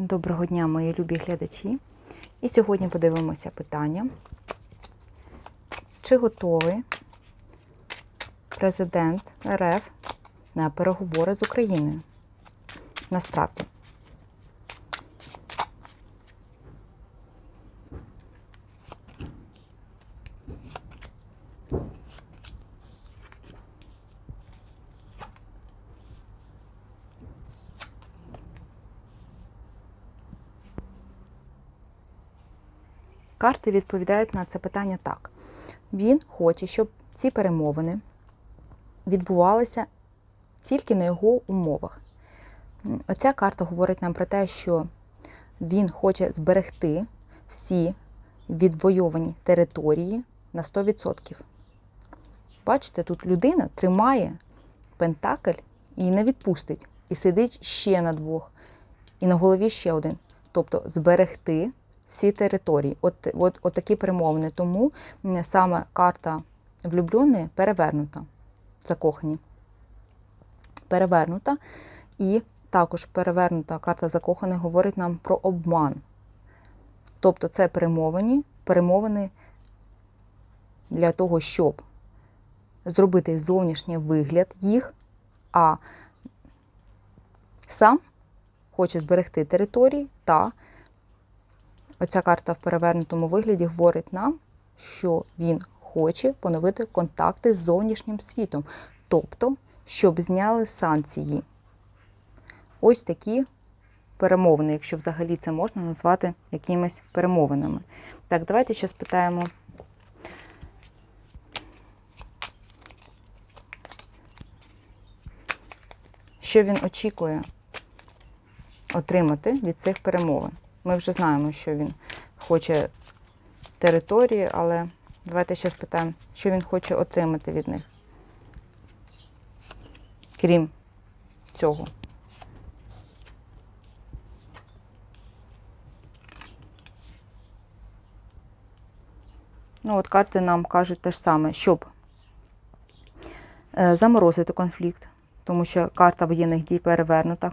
Доброго дня, мої любі глядачі. І сьогодні подивимося питання, чи готовий президент РФ на переговори з Україною? Насправді. Карти відповідають на це питання так. Він хоче, щоб ці перемовини відбувалися тільки на його умовах. Оця карта говорить нам про те, що він хоче зберегти всі відвойовані території на 100%. Бачите, тут людина тримає пентакль і не відпустить, і сидить ще на двох, і на голові ще один. Тобто зберегти всі території. От, от, от такі перемовини. Тому саме карта влюблені перевернута, закохані. Перевернута. І також перевернута карта закоханих говорить нам про обман. Тобто це перемовини, перемовини для того, щоб зробити зовнішній вигляд їх, а сам хоче зберегти території та Оця карта в перевернутому вигляді говорить нам, що він хоче поновити контакти з зовнішнім світом, тобто, щоб зняли санкції. Ось такі перемовини, якщо взагалі це можна назвати якимись перемовинами. Так, давайте ще спитаємо. Що він очікує отримати від цих перемовин? Ми вже знаємо, що він хоче території, але давайте ще спитаємо, що він хоче отримати від них. Крім цього. Ну, от карти нам кажуть те ж саме, щоб е, заморозити конфлікт, тому що карта воєнних дій перевернута,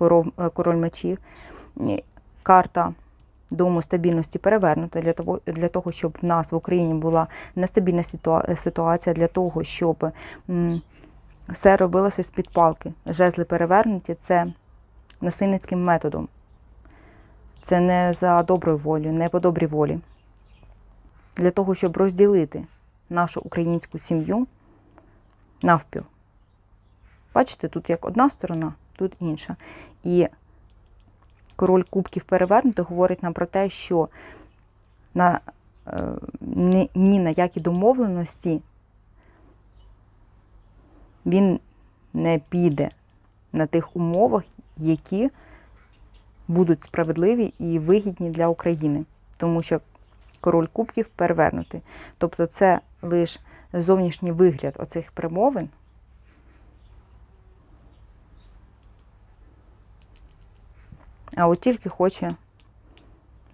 е, король мечів. Карта дому стабільності перевернута для того, для того, щоб в нас в Україні була нестабільна ситуація, для того, щоб все робилося з-під палки. Жезли перевернуті це насильницьким методом. Це не за доброю волею, не по добрій волі. Для того, щоб розділити нашу українську сім'ю навпіл. Бачите, тут як одна сторона, тут інша. І король кубків перевернутий говорить нам про те, що на, е, ні, ні на які домовленості він не піде на тих умовах, які будуть справедливі і вигідні для України. Тому що король кубків перевернутий. Тобто це лише зовнішній вигляд оцих перемовин. А от тільки хоче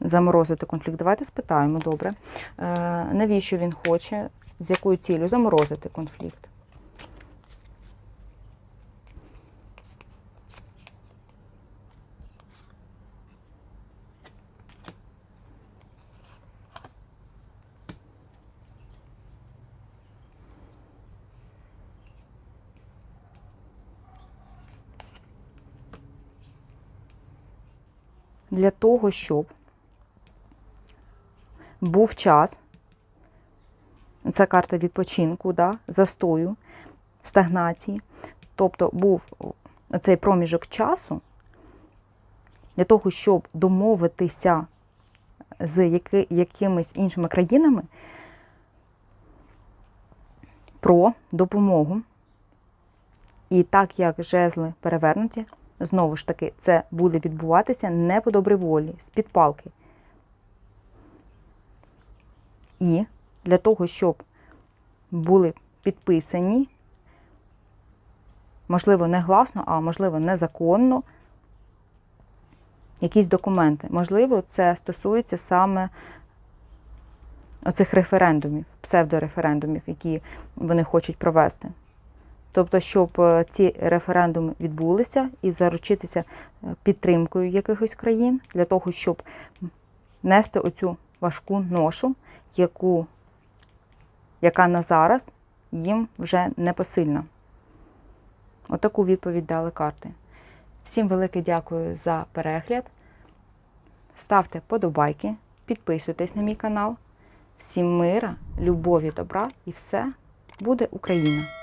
заморозити конфлікт. Давайте спитаємо, добре. Е, навіщо він хоче, з якою ціллю заморозити конфлікт? Для того, щоб був час, це карта відпочинку, да, застою, стагнації. Тобто був цей проміжок часу для того, щоб домовитися з які, якимись іншими країнами про допомогу. І так як жезли перевернуті, знову ж таки, це буде відбуватися не по добрій волі, з-під палки. І для того, щоб були підписані, можливо, не гласно, а можливо, незаконно, якісь документи. Можливо, це стосується саме оцих референдумів, псевдореферендумів, які вони хочуть провести. Тобто, щоб е, ці референдуми відбулися і заручитися е, підтримкою якихось країн для того, щоб нести оцю важку ношу, яку, яка на зараз їм вже не посильна. Отаку відповідь дали карти. Всім велике дякую за перегляд. Ставте подобайки, підписуйтесь на мій канал. Всім мира, любові, добра і все буде Україна!